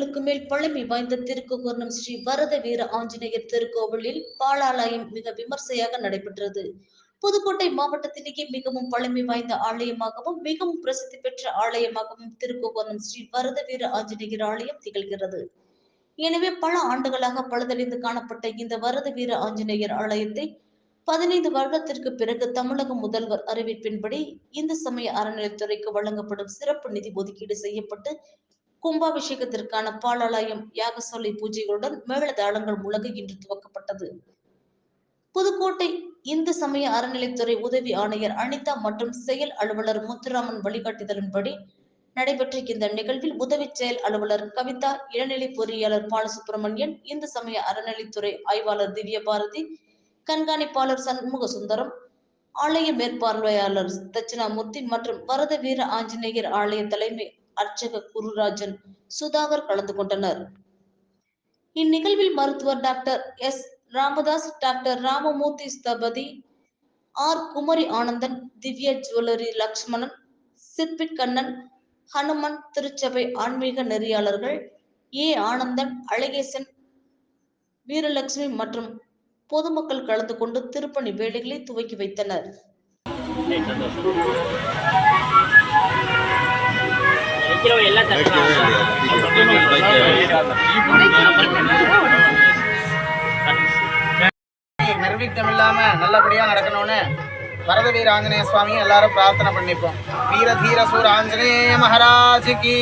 ஆண்டுகளுக்கு மேல் பழமை வாய்ந்த திருக்குகர்ணம் ஸ்ரீ வரத வீர ஆஞ்சநேயர் திருக்கோவிலில் பாலாலயம் மிக விமர்சையாக நடைபெற்றது. புதுக்கோட்டை மாவட்டத்திலேயே மிகவும் பழமை வாய்ந்த ஆலயமாகவும் மிகவும் பிரசித்தி பெற்ற ஆலயமாகவும் திருக்குகர்ணம் ஸ்ரீ வரத வீர ஆஞ்சநேயர் ஆலயம் திகழ்கிறது. எனவே பல ஆண்டுகளாக பழுதடைந்து காணப்பட்ட இந்த வரத வீர ஆஞ்சநேயர் ஆலயத்தை பதினைந்து வருடத்திற்கு பிறகு தமிழக முதல்வர் அறிவிப்பின்படி இந்து சமய அறநிலைத்துறைக்கு வழங்கப்படும் சிறப்பு நிதி ஒதுக்கீடு செய்யப்பட்டு கும்பாபிஷேகத்திற்கான பாலாலயம் யாகசாலை பூஜைகளுடன் மேளதாளங்கள் முழங்க இன்று துவக்கப்பட்டது. புதுக்கோட்டை இந்து சமய அறநிலைத்துறை உதவி ஆணையர் அனிதா மற்றும் செயல் அலுவலர் முத்துராமன் வழிகாட்டுதலின்படி நடைபெற்ற இந்த நிகழ்வில் உதவி செயல் அலுவலர் கவிதா இளநிலை பொறியாளர் பாலசுப்ரமணியன் இந்து சமய அறநிலைத்துறை ஆய்வாளர் திவ்ய பாரதி கண்காணிப்பாளர் சண்முக சுந்தரம் ஆலய மேற்பார்வையாளர் தட்சிணாமூர்த்தி மற்றும் வரத வீர ஆஞ்சநேயர் ஆலய தலைமை அர்ச்சக குருராஜன் சுதாகர் கலந்து கொண்டனர். இந்நிகழ்வில் மருத்துவர் doctor S. Ramadas doctor Ramamurthy Sthapati R. Kumari Ananthan Divya jewellery Lakshmanan சிற்பி கண்ணன் ஹனுமன் திருச்சபை ஆன்மீக நெறியாளர்கள் ஏ. ஆனந்தன் அழகேசன் வீரலட்சுமி மற்றும் பொதுமக்கள் கலந்து கொண்டு திருப்பணி வேலைகளை துவக்கி வைத்தனர். சரி, சந்தோஷம் நல்லபடியா நடக்கணும்னு வரத வீர ஆஞ்சநேய சுவாமியும் எல்லாரும் பிரார்த்தனை பண்ணிப்போம். வீர தீர சூர ஆஞ்சநேய மகாராஜ் கி.